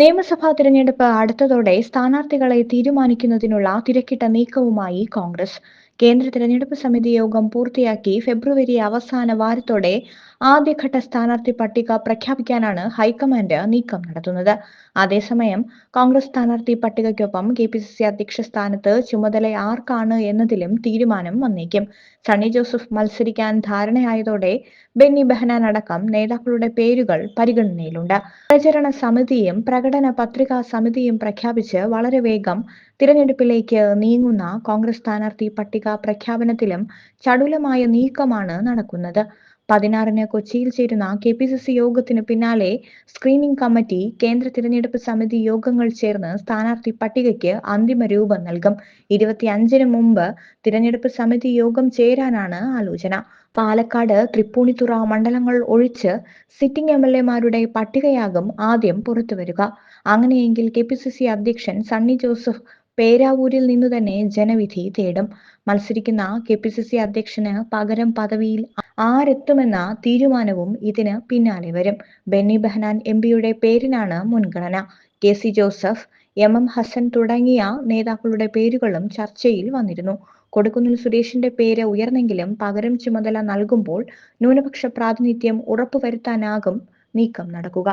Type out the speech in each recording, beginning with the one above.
നിയമസഭാ തിരഞ്ഞെടുപ്പ് അടുത്തതോടെ സ്ഥാനാർത്ഥികളെ തീരുമാനിക്കുന്നതിനുള്ള തിരക്കിട്ട നീക്കവുമായി കോൺഗ്രസ്. കേന്ദ്ര തിരഞ്ഞെടുപ്പ് സമിതി യോഗം പൂർത്തിയാക്കി ഫെബ്രുവരി അവസാന വാരത്തോടെ ആദ്യഘട്ട സ്ഥാനാർത്ഥി പട്ടിക പ്രഖ്യാപിക്കാനാണ് ഹൈക്കമാൻഡ് നീക്കം നടത്തുന്നത്. അതേസമയം കോൺഗ്രസ് സ്ഥാനാർത്ഥി പട്ടികയ്ക്കൊപ്പം കെ പി സി സി അധ്യക്ഷ സ്ഥാനത്ത് ചുമതല ആർക്കാണ് എന്നതിലും തീരുമാനം വന്നേക്കും. സണ്ണി ജോസഫ് മത്സരിക്കാൻ ധാരണയായതോടെ ബെന്നി ബെഹനാൻ അടക്കം നേതാക്കളുടെ പേരുകൾ പരിഗണനയിലുണ്ട്. പ്രചരണ സമിതിയും പ്രകടന പത്രികാ സമിതിയും പ്രഖ്യാപിച്ച് വളരെ വേഗം തിരഞ്ഞെടുപ്പിലേക്ക് നീങ്ങുന്ന കോൺഗ്രസ് സ്ഥാനാർത്ഥി പട്ടിക പ്രഖ്യാപനത്തിലും ചടുലമായ നീക്കമാണ് നടക്കുന്നത്. പതിനാറിന് കൊച്ചിയിൽ ചേരുന്ന കെ പി സി സി യോഗത്തിന് പിന്നാലെ സ്ക്രീനിംഗ് കമ്മിറ്റി കേന്ദ്ര തിരഞ്ഞെടുപ്പ് സമിതി യോഗങ്ങൾ ചേർന്ന് സ്ഥാനാർത്ഥി പട്ടികയ്ക്ക് അന്തിമ രൂപം നൽകും. ഇരുപത്തിയഞ്ചിന് മുമ്പ് തിരഞ്ഞെടുപ്പ് സമിതി യോഗം ചേരാനാണ് ആലോചന. പാലക്കാട് തൃപ്പൂണിത്തുറ മണ്ഡലങ്ങൾ ഒഴിച്ച് സിറ്റിംഗ് എം എൽ എമാരുടെ പട്ടികയാകും ആദ്യം പുറത്തുവരിക. അങ്ങനെയെങ്കിൽ കെ പി സി സി അധ്യക്ഷൻ സണ്ണി ജോസഫ് പേരാവൂരിൽ നിന്നു തന്നെ ജനവിധി തേടും. മത്സരിക്കുന്ന കെ പി സി സി അധ്യക്ഷന് പകരം പദവിയിൽ ആരെത്തുമെന്ന തീരുമാനവും ഇതിന് പിന്നാലെ വരും. ബെന്നി ബെഹനാൻ എം പിയുടെ പേരിനാണ് മുൻഗണന. K C Joseph M M Hasan തുടങ്ങിയ നേതാക്കളുടെ പേരുകളും ചർച്ചയിൽ വന്നിരുന്നു. കൊടുക്കുന്നിൽ സുരേഷിന്റെ പേര് ഉയർന്നെങ്കിലും പകരം ചുമതല നൽകുമ്പോൾ ന്യൂനപക്ഷ പ്രാതിനിധ്യം ഉറപ്പുവരുത്താനാകും നീക്കം നടക്കുക.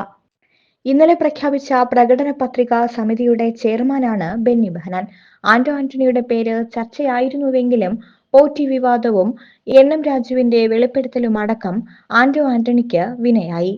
ഇന്നലെ പ്രഖ്യാപിച്ച പ്രകടന പത്രിക സമിതിയുടെ ചെയർമാനാണ് ബെന്നി ബെഹനാൻ. ആന്റോ ആന്റണിയുടെ പേര് ചർച്ചയായിരുന്നുവെങ്കിലും ഒ ടി വിവാദവും എൻ എം രാജുവിന്റെ വെളിപ്പെടുത്തലും അടക്കം ആന്റോ ആന്റണിക്ക് വിനയായി.